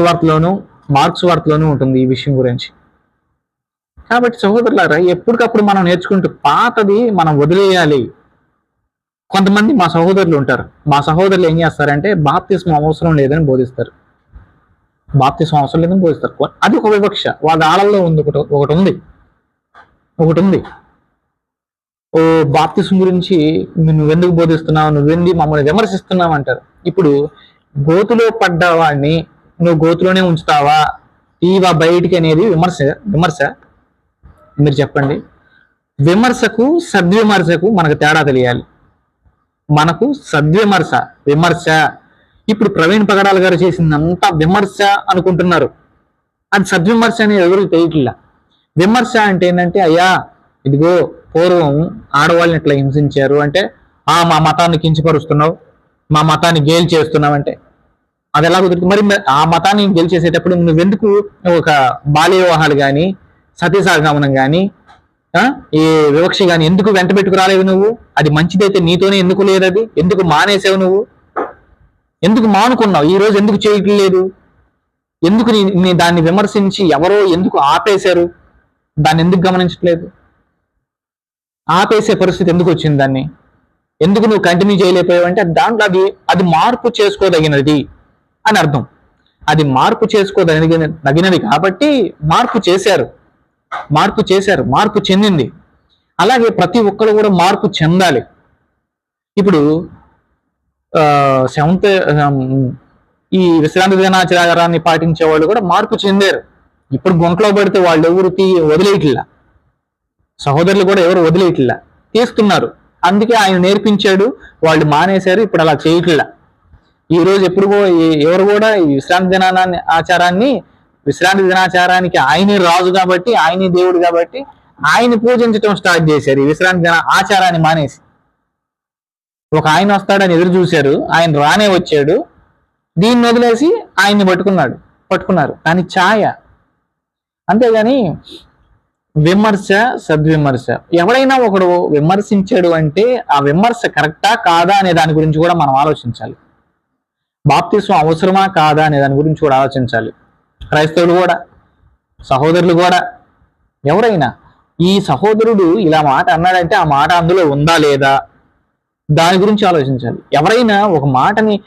వార్తలోను marks వార్తలోనూ ఉంటుంది ఈ విషయం గురించి. కాబట్టి సహోదరులారా ఎప్పటికప్పుడు మనం నేర్చుకుంటూ పాతది మనం వదిలేయాలి. కొంతమంది మా సహోదరులు ఉంటారు. మా సహోదరులు ఏం చేస్తారంటే బాప్తిస్మ అవసరం లేదని బోధిస్తారు. బాప్తిస్మ అవసరం లేదని బోధిస్తారు. అది ఒక వివక్ష. వాళ్ళ ఆళ్ళల్లో ఉంది ఒకటి ఒకటి ఉంది. ఒకటి ఉంది. ఓ బాప్తిస్మం గురించి నువ్వెందుకు బోధిస్తున్నావు? నువ్వెంది మమ్మల్ని విమర్శిస్తున్నావు? అంటారు. ఇప్పుడు గోతులో పడ్డ వాడిని నువ్వు గోతులోనే ఉంచుతావా? తీవా బయటికి అనేది విమర్శ విమర్శ. మీరు చెప్పండి. విమర్శకు సద్విమర్శకు మనకు తేడా తెలియాలి. మనకు సద్విమర్శ విమర్శ. ఇప్పుడు ప్రవీణ్ పగడాల గారు చేసిందంతా విమర్శ అనుకుంటున్నారు. అది సద్విమర్శ అనేది ఎవరికి తెలియట్లా? విమర్శ అంటే ఏంటంటే అయ్యా ఇదిగో పూర్వం ఆడవాళ్ళని ఇట్లా హింసించారు అంటే ఆ మా మతాన్ని కించపరుస్తున్నావు మా మతాన్ని గేల్ చేస్తున్నావు అంటే. అది ఎలా కుదురుతుంది మరి ఆ మతాన్ని గెలిచేసేటప్పుడు నువ్వెందుకు ఒక బాల్య వివాహాలు కానీ సతీసాగమనం కానీ ఈ వివక్ష కానీ ఎందుకు వెంట పెట్టుకురాలేవు నువ్వు? అది మంచిదైతే నీతోనే ఎందుకు లేదది? అది ఎందుకు మానేసావు నువ్వు? ఎందుకు మానుకున్నావు? ఈ రోజు ఎందుకు చేయట్లేదు? ఎందుకు నీ నీ దాన్ని విమర్శించి ఎవరో ఎందుకు ఆపేశారు? దాన్ని ఎందుకు గమనించట్లేదు? ఆపేసే పరిస్థితి ఎందుకు వచ్చింది దాన్ని? ఎందుకు నువ్వు కంటిన్యూ చేయలేకపోయావు అంటే దాంట్లో అది అది మార్పు చేసుకోదగినది. అని అర్థం. అది మార్పు చేసుకోదగిన నగినది కాబట్టి మార్పు చేశారు. మార్పు చేశారు మార్పు చెందింది. అలాగే ప్రతి ఒక్కరు కూడా మార్పు చెందాలి. ఇప్పుడు సెవెంత్ ఈ విశ్రాంతి దినాచారాన్ని పాటించే వాళ్ళు కూడా మార్పు చెందారు. ఇప్పుడు గుంట్లో పడితే వాళ్ళు ఎవరు తీ వదిలేయట్లా? సహోదరులు కూడా ఎవరు వదిలేయట్లా? తీస్తున్నారు. అందుకే ఆయన నేర్పించాడు వాళ్ళు మానేశారు ఇప్పుడు అలా చేయట్లా? ఈ రోజు ఎప్పుడు ఈ- ఎవరు కూడా ఈ విశ్రాంతి దినాన్ని ఆచారాన్ని విశ్రాంతి దినాచారానికి ఆయనే రాజు కాబట్టి ఆయనే దేవుడు కాబట్టి ఆయన పూజించటం స్టార్ట్ చేశారు. ఈ విశ్రాంతి దిన ఆచారాన్ని మానేసి. ఒక ఆయన వస్తాడని ఎదురు చూశారు. ఆయన రానే వచ్చాడు. దీన్ని వదిలేసి ఆయన్ని పట్టుకున్నాడు. పట్టుకున్నారు. కానీ ఛాయ. అంతేగాని విమర్శ సద్విమర్శ. ఎవడైనా ఒకడు విమర్శించాడు అంటే ఆ విమర్శ కరెక్టా కాదా అనే దాని గురించి కూడా మనం ఆలోచించాలి. బాప్తిస్వం అవసరమా కాదా అనే దాని గురించి కూడా ఆలోచించాలి. క్రైస్తవులు కూడా సహోదరులు కూడా ఎవరైనా ఈ సహోదరుడు ఇలా మాట అన్నాడంటే ఆ మాట అందులో ఉందా లేదా? దాని గురించి ఆలోచించాలి. ఎవరైనా ఒక మాటని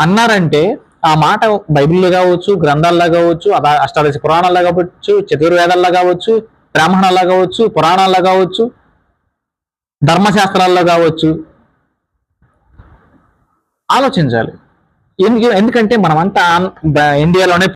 అన్నారంటే ఆ మాట బైబిల్లో కావచ్చు గ్రంథాల్లో కావచ్చు అదా- అష్టాదశ పురాణాల్లో కావచ్చు చతుర్వేదాల్లో కావచ్చు బ్రాహ్మణాల్లో కావచ్చు పురాణాల్లో కావచ్చు ధర్మశాస్త్రాల్లో కావచ్చు ఆలోచించాలి. ఎందుకంటే మనమంతా ఇండియాలోనే